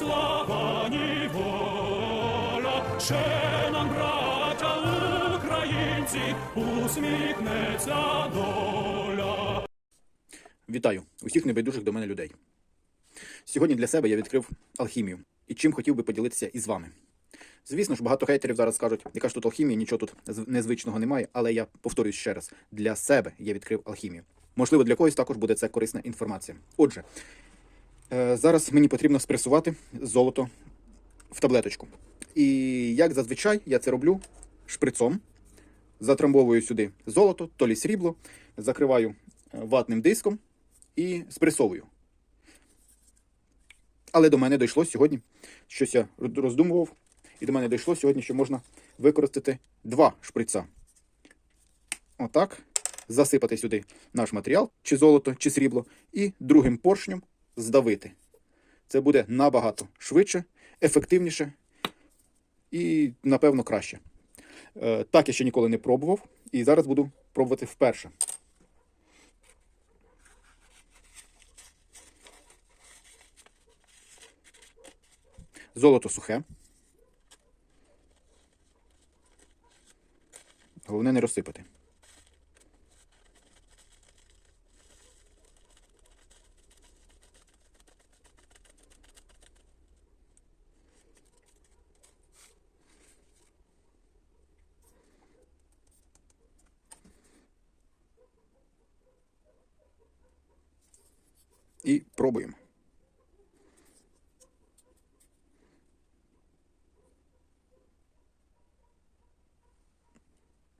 слава, ні воля, ще нам, браття українці, усміхнеться доля. Вітаю усіх небайдужих до мене людей. Сьогодні для себе я відкрив алхімію і чим хотів би поділитися із вами. Звісно ж, багато хейтерів зараз скажуть, яка ж тут алхімія, нічого тут незвичного немає, але я повторюсь ще раз: для себе я відкрив алхімію. Можливо, для когось також буде це корисна інформація. Отже, зараз мені потрібно спресувати золото в таблеточку. І як зазвичай я це роблю шприцом, затрамбовую сюди золото, то лі срібло, закриваю е, ватним диском і спресовую. Але до мене дійшло сьогодні, щось я роздумував, і до мене дійшло сьогодні, що можна використати два шприца. Отак. Засипати сюди наш матеріал, чи золото, чи срібло, і другим поршнем здавити. Це буде набагато швидше, ефективніше і, напевно, краще. Е, Так я ще ніколи не пробував, і зараз буду пробувати вперше. Золото сухе. Головне не розсипати. І пробуємо.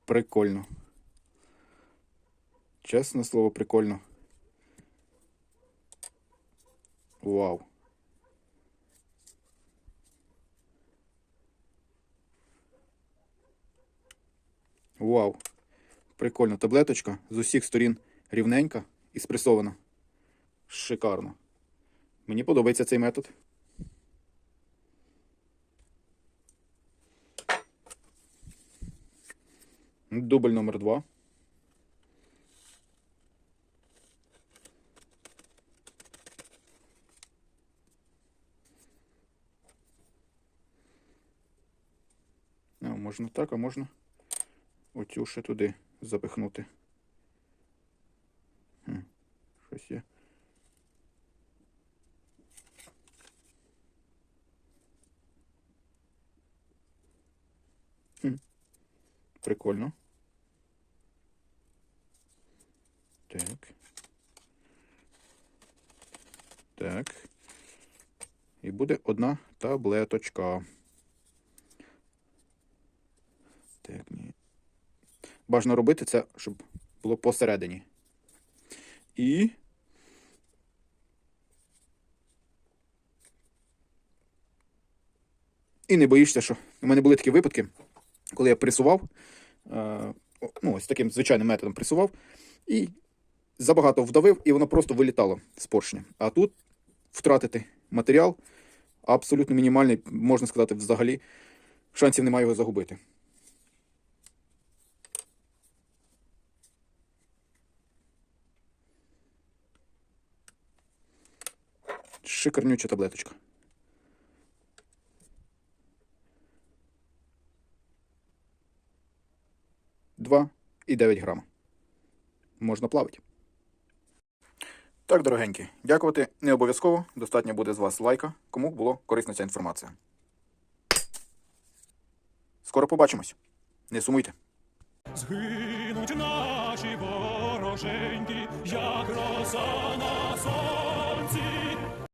Прикольно. Чесне слово, прикольно. Вау. Вау. Прикольно. Таблеточка з усіх сторін рівненька і спресована. Шикарно. Мені подобається цей метод. Дубль номер два. А, можна так, а можна оцю ще туди запихнути. Хм, щось є. Хм, прикольно. Так. Так. І буде одна таблеточка. Так, ні. Бажано робити це, щоб було посередині. І. І не боїшся, що у мене були такі випадки, коли я пресував, е, ну, ось таким звичайним методом пресував, і забагато вдавив, і воно просто вилітало з поршня. А тут втратити матеріал абсолютно мінімальний, можна сказати, взагалі шансів немає його загубити. Шикарнюча таблеточка. Два і 9 грама. Можна плавати. Так, дорогенькі, дякувати не обов'язково. Достатньо буде з вас лайка, кому було корисна ця інформація. Скоро побачимось. Не сумуйте. Згинуть наші вороженьки, як роса на сонці.